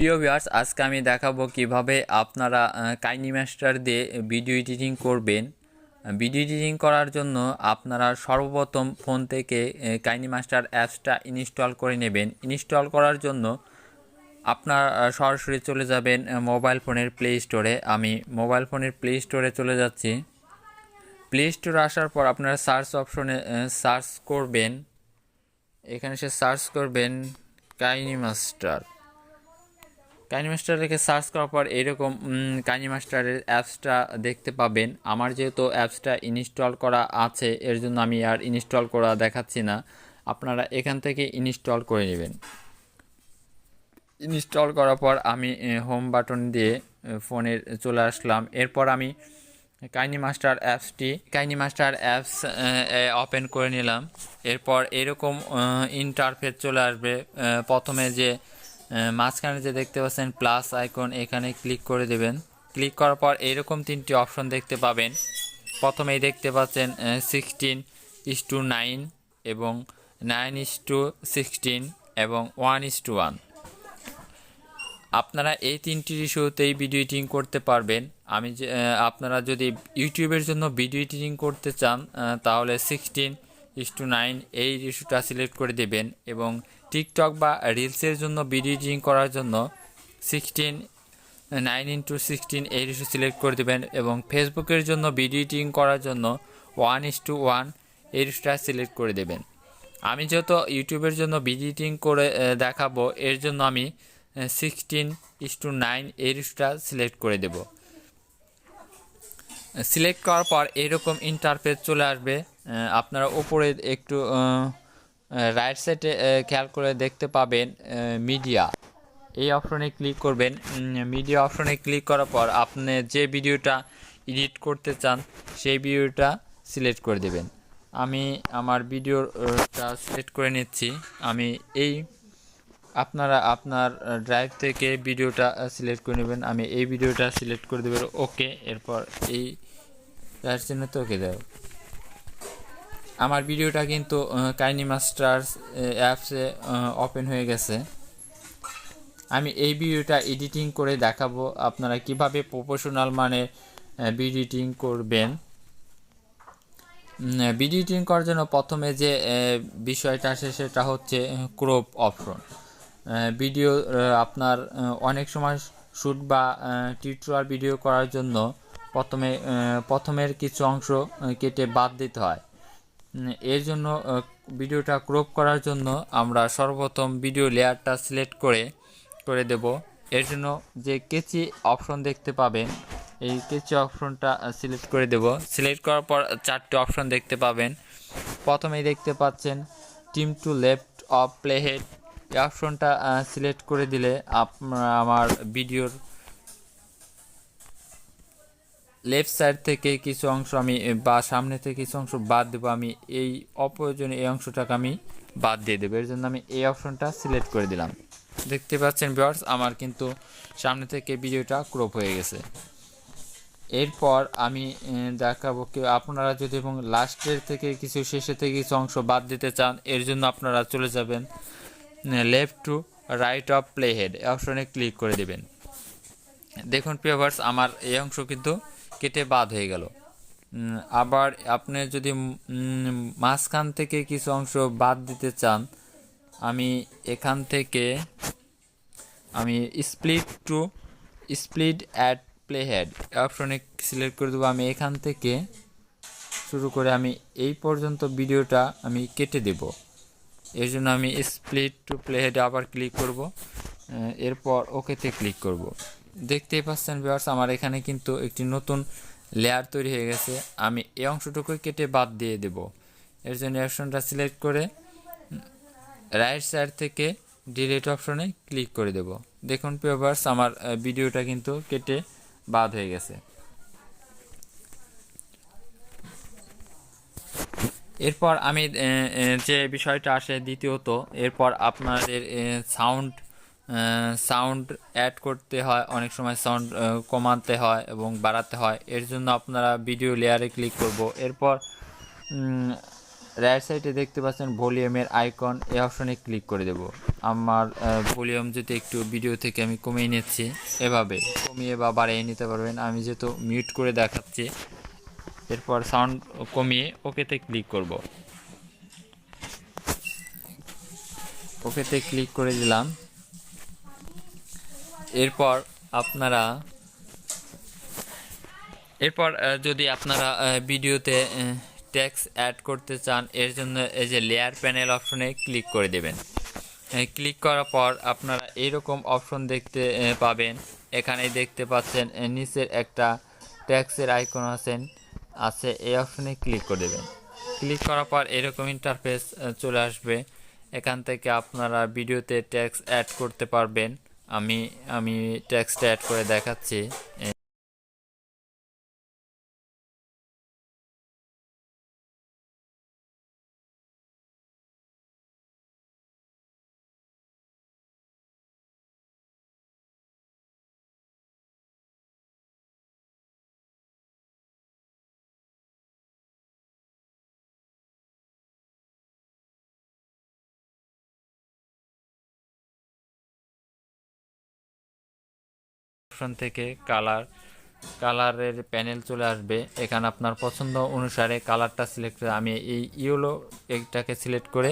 প্রিয় ভিউয়ার্স, আজকে আমি দেখাবো কীভাবে আপনারা কাইনি মাস্টার দিয়ে ভিডিও এডিটিং করবেন। ভিডিও এডিটিং করার জন্য আপনারা সর্বপ্রথম ফোন থেকে কাইনি মাস্টার অ্যাপসটা ইনস্টল করে নেবেন। ইনস্টল করার জন্য আপনার সরাসরি চলে যাবেন মোবাইল ফোনের প্লে স্টোরে। আমি মোবাইল ফোনের প্লে স্টোরে চলে যাচ্ছি। প্লে স্টোরে আসার পর আপনারা সার্চ অপশনে সার্চ করবেন। এখানে সে সার্চ করবেন কাইনি মাস্টার। কাইনি মাস্টার রেখে সার্চ করার পর এরকম কাইনি মাস্টারের অ্যাপসটা দেখতে পাবেন। আমার যেহেতু অ্যাপসটা ইনস্টল করা আছে, এর জন্য আমি আর ইনস্টল করা দেখাচ্ছি না। আপনারা এখান থেকে ইনস্টল করে নেবেন। ইনস্টল করার পর আমি হোম বাটন দিয়ে ফোনের চলে আসলাম। এরপর আমি কাইনি মাস্টার অ্যাপসটি কাইনি মাস্টার অ্যাপস ওপেন করে নিলাম। এরপর এরকম ইন্টারফেস চলে আসবে। প্রথমে যে মাঝখানে যে দেখতে পাচ্ছেন প্লাস আইকন এখানে ক্লিক করে দেবেন। ক্লিক করার পর এরকম তিনটি অপশন দেখতে পাবেন। প্রথমেই দেখতে পাচ্ছেন সিক্সটিন ইস টু নাইন এবং নাইন ইস টু সিক্সটিন এবং ওয়ান ইস টু ওয়ান আপনারা এই তিনটি রিসুতেই ভিডিও এডিটিং করতে পারবেন। আমি আপনারা যদি ইউটিউবের জন্য ভিডিও এডিটিং করতে চান তাহলে সিক্সটিন ইস টু নাইন এই রিসুটা সিলেক্ট করে দেবেন এবং টিকটক বা রিলসের জন্য ভিডিও এডিটিং করার জন্য সিক্সটিন নাইন ইন্টু সিক্সটিন এই রিসু সিলেক্ট করে দেবেন এবং ফেসবুকের জন্য ভিডিও এডিটিং করার জন্য ওয়ান ইস টু ওয়ান এই রিসুটা সিলেক্ট করে দেবেন। আমি যত ইউটিউবের জন্য ভিডিও এডিটিং করে দেখাবো, এর জন্য আমি সিক্সটিন ইস টু নাইন এই রিসটা সিলেক্ট করে দেব। সিলেক্ট করার পর এরকম ইন্টারফেস চলে আসবে। আপনারা উপরে একটু রাইট সাইডে খেয়াল করে দেখতে পাবেন মিডিয়া এই অপশনে ক্লিক করবেন। মিডিয়া অপশনে ক্লিক করার পর আপনি যে ভিডিওটা এডিট করতে চান, সেই ভিডিওটা সিলেক্ট করে দেবেন। আমি আমার ভিডিওটা সিলেক্ট করে নিচ্ছি। আমি এই আপনারা আপনার ড্রাইভ থেকে ভিডিওটা সিলেক্ট করে নেবেন। আমি এই ভিডিওটা সিলেক্ট করে দেবেন। ওকে, এরপর এই রাইট জন্য তো ওকে দেব আমার ভিডিওটা কিন্তু কাইনি মাস্টার্স অ্যাপসে ওপেন হয়ে গেছে। আমি এই ভিডিওটা এডিটিং করে দেখাবো আপনারা কীভাবে প্রফেশনাল মানে ভিডিও এডিটিং করবেন। ভিডিও এডিটিং করার জন্য প্রথমে যে বিষয়টা আসে সেটা হচ্ছে ক্রপ অপশন ভিডিও আপনার অনেক সময় শ্যুট বা টিউটোরিয়াল ভিডিও করার জন্য প্রথমে প্রথমের কিছু অংশ কেটে বাদ দিতে হয়। এর জন্য ভিডিওটা ক্রপ করার জন্য আমরা সর্বপ্রথম ভিডিও লেয়ারটা সিলেক্ট করে করে দেব। এর জন্য যে কেচি অপশন দেখতে পাবেন, এই কেচি অপশনটা সিলেক্ট করে দেব। সিলেক্ট করার পর চারটে অপশন দেখতে পাবেন। প্রথমেই দেখতে পাচ্ছেন trim to left of playhead এই অপশনটা সিলেক্ট করে দিলে আমার ভিডিওর লেফট সাইড থেকে কিছু অংশ আমি বা সামনে থেকে কিছু অংশ বাদ দেবো। আমি এই অপ্রয়োজনীয় এই অংশটাকে আমি বাদ দিয়ে দেবো। এর জন্য আমি এই অপশনটা সিলেক্ট করে দিলাম। দেখতে পাচ্ছেন ভিউয়ার্স, আমার কিন্তু সামনে থেকে ভিডিওটা ক্রপ হয়ে গেছে। এরপর আমি দেখাবো কি, আপনারা যদি এবং লাস্টের থেকে কিছু শেষে থেকে কিছু অংশ বাদ দিতে চান, এর জন্য আপনারা চলে যাবেন left to right of playhead অপশনে ক্লিক করে দেবেন। দেখুন পিওভার্স আমার এই অংশ কিন্তু কেটে বাদ হয়ে গেল। আবার আপনি যদি মাঝখান থেকে কিছু অংশ বাদ দিতে চান, আমি এখান থেকে, আমি split to split at playhead অপশনে সিলেক্ট করে দেবো। আমি এখান থেকে শুরু করে আমি এই পর্যন্ত ভিডিওটা আমি কেটে দেব। এর জন্য আমি স্প্লিট টু প্লে হেডে আবার ক্লিক করব। এরপর ওকেতে ক্লিক করব। দেখতেই পাচ্ছেন ভিউয়ার্স আমার এখানে কিন্তু একটি নতুন লেয়ার তৈরি হয়ে গেছে। আমি এই অংশটুকু কেটে বাদ দিয়ে দেব। এর জন্য অপশনটা সিলেক্ট করে রাইট সাইড থেকে ডিলিট অপশনে ক্লিক করে দেব। দেখুন ভিউয়ার্স আমার ভিডিওটা কিন্তু কেটে বাদ হয়ে গেছে। এরপর আমি যে বিষয়টা আসে দ্বিতীয়ত, এরপর আপনাদের সাউন্ড সাউন্ড অ্যাড করতে হয়, অনেক সময় সাউন্ড কমাতে হয় এবং বাড়াতে হয়। এর জন্য আপনারা ভিডিও লেয়ারে ক্লিক করব। এরপর রাইট সাইডে দেখতে পাচ্ছেন ভলিউমের আইকন এই অপশনে ক্লিক করে দেব। আমার ভলিউম যদি একটু ভিডিও থেকে আমি কমিয়ে নিচ্ছি, এভাবে কমিয়ে বা বাড়িয়ে নিতে পারবেন। আমি যেহেতু মিউট করে দেখাচ্ছি, এরপর সাউন্ড কমিয়ে ওকেতে ক্লিক করব। ওকেতে ক্লিক করে দিলাম। এরপর আপনারা, এরপর যদি আপনারা ভিডিওতে ট্যাক্স অ্যাড করতে চান, এর জন্য এই যে লেয়ার প্যানেল অপশনে ক্লিক করে দেবেন। ক্লিক করার পর আপনারা এইরকম অপশন দেখতে পাবেন। এখানে দেখতে পাচ্ছেন নিচের একটা ট্যাক্সের আইকন আছেন আছে, এই অপশনে ক্লিক করে দেবেন। ক্লিক করার পর এরকম ইন্টারফেস চলে আসবে। এখান থেকে আপনারা ভিডিওতে ট্যাক্স অ্যাড করতে পারবেন। আমি আমি ট্যাক্সটা অ্যাড করে দেখাচ্ছি। অপশন থেকে কালার কালারের প্যানেল চলে আসবে। এখানে আপনার পছন্দ অনুসারে কালারটা সিলেক্ট করে আমি এই ইয়েলো এইটাকে সিলেক্ট করে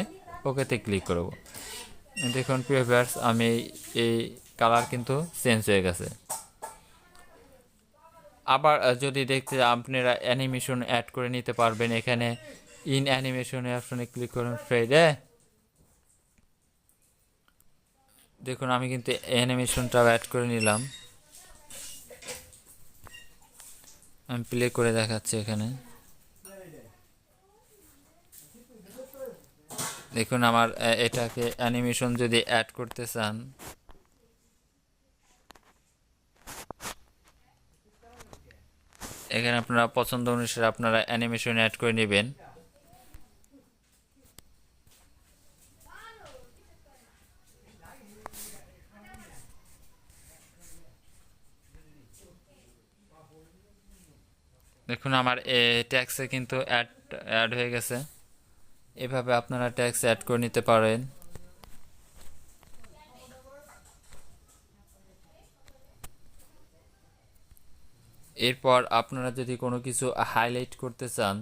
ওকেতে ক্লিক করব। দেখুন, প্রিয় ভিউয়ার্স আমি এই কালার কিন্তু চেঞ্জ হয়ে গেছে। আবার যদি দেখতে আপনারা অ্যানিমেশন অ্যাড করে নিতে পারবেন। এখানে ইন অ্যানিমেশন অপশনে ক্লিক করুন ফ্রেডে দেখুন, আমি কিন্তু অ্যানিমেশনটাও অ্যাড করে নিলাম। আমি প্লে করে দেখাচ্ছি এখানে। দেখুন আমার এটাকে অ্যানিমেশন যদি অ্যাড করতে চান। এখানে আপনারা পছন্দ অনুসারে আপনারা অ্যানিমেশন অ্যাড করে নেবেন। দেখুন আমার ট্যাক্সে কিন্তু অ্যাড অ্যাড হয়ে গেছে। এভাবে আপনারা ট্যাক্স অ্যাড করে নিতে পারেন। এরপর আপনারা যদি কোনো কিছু হাইলাইট করতে চান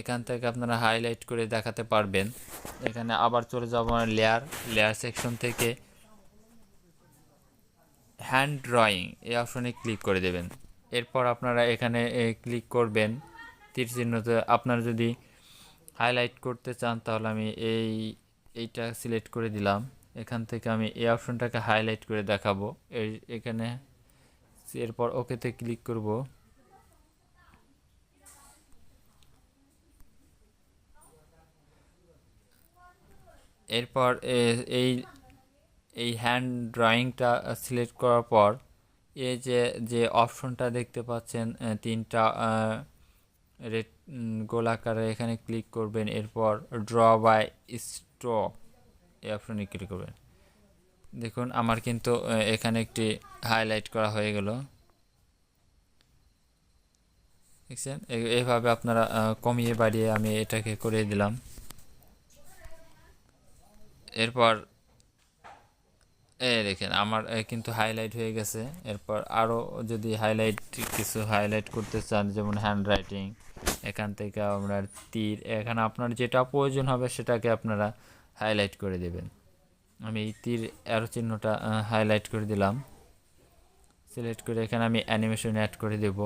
এখান থেকে আপনারা হাইলাইট করে দেখাতে পারবেন। এখানে আবার চলে যাব লেয়ার লেয়ার সেকশন থেকে। হ্যান্ড ড্রয়িং এই অপশনে ক্লিক করে দেবেন। এরপর আপনারা এখানে ক্লিক করবেন। তীর চিহ্নতে আপনারা যদি হাইলাইট করতে চান, তাহলে আমি এই, এইটা সিলেক্ট করে দিলাম। এখান থেকে আমি এই অপশনটাকে হাইলাইট করে দেখাবো। এই, এখানে এরপর ওকেতে ক্লিক করব। এরপর এই এই হ্যান্ড ড্রয়িংটা সিলেক্ট করার পর এই যে যে অপশনটা দেখতে পাচ্ছেন তিনটা রেড গোলাকারে এখানে ক্লিক করবেন, এরপর ড্র বাই স্ট্রক এই অপশনে ক্লিক করবেন। দেখুন, আমার কিন্তু এখানে একটি হাইলাইট করা হয়ে গেল। দেখছেন? এ- এইভাবে আপনারা কমিয়ে বাড়িয়ে আমি এটাকে করে দিলাম। এরপর এই দেখেন আমার কিন্তু হাইলাইট হয়ে গেছে। এরপর আরও যদি হাইলাইট কিছু হাইলাইট করতে চান, যেমন হ্যান্ড রাইটিং এখান থেকে আপনার তীর, এখানে আপনার যেটা প্রয়োজন হবে সেটাকে আপনারা হাইলাইট করে দেবেন। আমি এই তীর অ্যারো চিহ্নটা হাইলাইট করে দিলাম। সিলেক্ট করে এখানে আমি অ্যানিমেশন অ্যাড করে দেব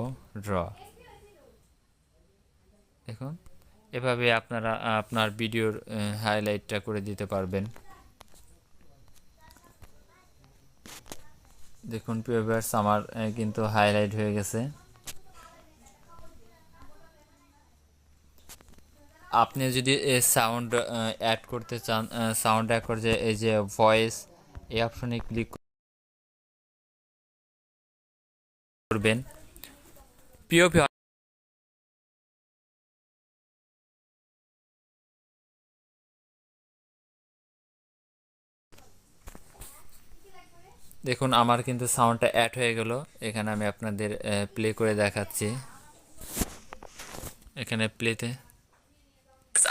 ড্র দেখুন, এভাবে আপনারা, আপনার ভিডিওর হাইলাইটটা করে দিতে পারবেন। দেখুন পিওভার্স আমার আহ, কিন্তু হাইলাইট হয়ে গেছে। আপনি যদি সাউন্ড অ্যাড করতে চান সাউন্ড অ্যাড করে যে এই যে ভয়েস এই অপশনে ক্লিক করবেন। প্রিয় দেখুন, আমার কিন্তু সাউন্ডটা অ্যাড হয়ে গেল। এখানে আমি আপনাদের প্লে করে দেখাচ্ছি। এখানে প্লেতে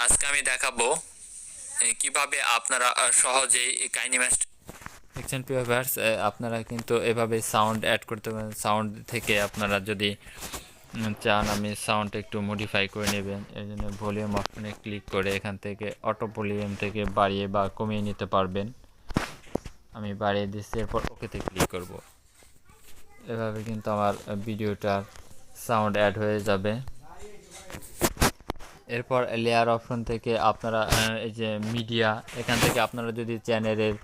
আজকে আমি দেখাবো কীভাবে আপনারা সহজেই কাইনিমাস্টার দেখছেন প্রিয় ভিউয়ার্স আপনারা কিন্তু এভাবে সাউন্ড অ্যাড করতে পারেন। সাউন্ড থেকে আপনারা যদি চান, আমি সাউন্ড একটু মডিফাই করে নেবেন। এই জন্য ভলিউম অপশনে ক্লিক করে এখান থেকে অটো ভলিউম থেকে বাড়িয়ে বা কমিয়ে নিতে পারবেন। আমি বাড়িয়ে দিচ্ছি, এরপর ওকেতে ক্লিক করব। এভাবে কিন্তু আমার ভিডিওটার সাউন্ড অ্যাড হয়ে যাবে। এরপর লেয়ার অপশন থেকে আপনারা এই যে মিডিয়া এখান থেকে আপনারা যদি চ্যানেলের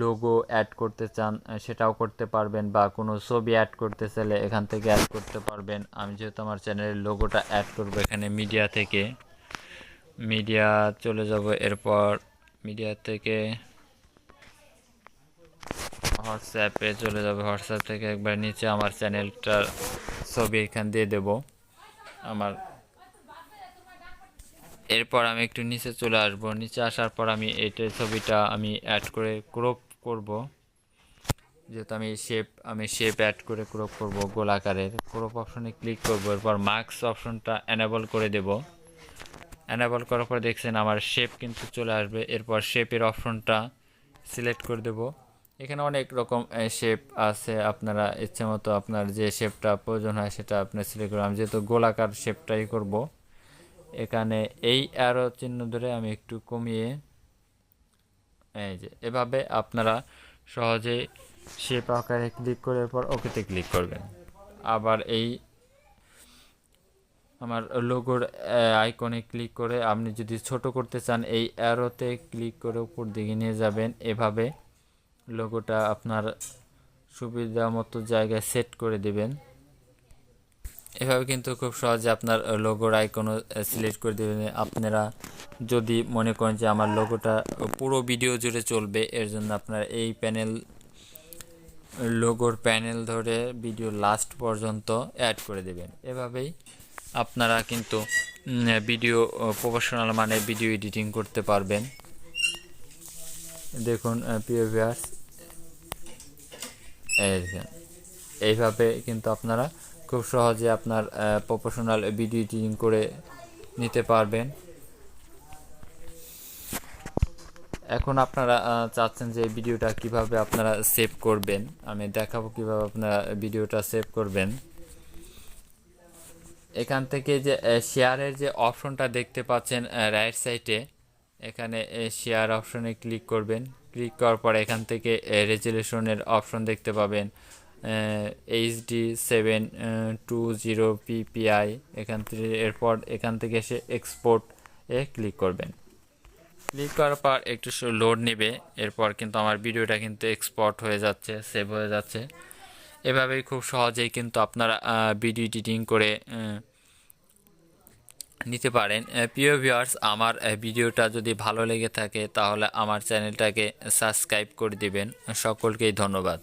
লোগো অ্যাড করতে চান সেটাও করতে পারবেন বা কোনো ছবি অ্যাড করতে চাইলে এখান থেকে অ্যাড করতে পারবেন। আমি যেহেতু আমার চ্যানেলের লোগোটা অ্যাড করব এখানে মিডিয়া থেকে। মিডিয়া চলে যাব, এরপর মিডিয়া থেকে হোয়াটসঅ্যাপে চলে যাবে। হোয়াটসঅ্যাপ থেকে একবার নিচে আমার চ্যানেলটার ছবি এখান দিয়ে দেব। আমার এরপর আমি একটু নিচে চলে আসব। নিচে আসার পর আমি এইটার ছবিটা আমি অ্যাড করে ক্রপ করব। যেহেতু আমি শেপ আমি শেপ অ্যাড করে ক্রপ করব গোলাকারের ক্রপ অপশনে ক্লিক করব। এরপর মার্কস অপশনটা এনেবল করে দেব। এনেবল করার পর দেখছেন আমার শেপ কিন্তু চলে আসবে। এরপর শেপের অপশনটা সিলেক্ট করে দেব। এখানে অনেক রকম শেপ আছে। আপনারা ইচ্ছে মতো আপনার যে শেপটা প্রয়োজন হয় সেটা আপনি সিলেক্ট করবেন আমি যেহেতু গোলাকার শেপটাই করব, এখানে এই অ্যারো চিহ্ন ধরে আমি একটু কমিয়ে, এই যে, এভাবে আপনারা সহজেই শেপ আকারে ক্লিক করে পর ওকেতে ক্লিক করবেন। আবার এই আমার লোগোর আইকনে ক্লিক করে আপনি যদি ছোট করতে চান, এই অ্যারোতে ক্লিক করে উপর দিকে নিয়ে যাবেন। এভাবে লোগোটা আপনার সুবিধা মতো জায়গায় সেট করে দিবেন। এভাবে কিন্তু খুব সহজে আপনার লোগোর আইকনও সিলেক্ট করে দেবেন। আপনারা যদি মনে করেন যে আমার লোগোটা পুরো ভিডিও জুড়ে চলবে, এর জন্য আপনার এই প্যানেল লোগোর প্যানেল ধরে ভিডিও লাস্ট পর্যন্ত অ্যাড করে দেবেন। এভাবেই আপনারা কিন্তু ভিডিও প্রফেশনাল মানে ভিডিও এডিটিং করতে পারবেন। দেখুন প্রিয় এইভাবে কিন্তু আপনারা খুব সহজে আপনার প্রফেশনাল ভিডিও এডিটিং করে নিতে পারবেন। এখন আপনারা চাচ্ছেন যে ভিডিওটা কীভাবে আপনারা সেভ করবেন? আমি দেখাবো কীভাবে আপনারা ভিডিওটা সেভ করবেন। এখান থেকে যে শেয়ারের যে অপশনটা দেখতে পাচ্ছেন রাইট সাইডে এখানে শেয়ার অপশনে ক্লিক করবেন। ক্লিক করার পর এখান থেকে রেজুলেশনের অপশন দেখতে পাবেন HD seven two zero PPI, এখান থেকে, এরপর এখান থেকে এসে এক্সপোর্ট এ ক্লিক করবেন। ক্লিক করার পর একটু লোড নেবে, এরপর কিন্তু আমার ভিডিওটা কিন্তু এক্সপোর্ট হয়ে যাচ্ছে, সেভ হয়ে যাচ্ছে। এভাবেই খুব সহজেই কিন্তু আপনারা ভিডিও এডিটিং করে নিতে পারেন। প্রিয় ভিউয়ার্স, আমার ভিডিওটা যদি ভালো লেগে থাকে, তাহলে আমার চ্যানেলটাকে সাবস্ক্রাইব করে দিবেন। সকলকেই ধন্যবাদ।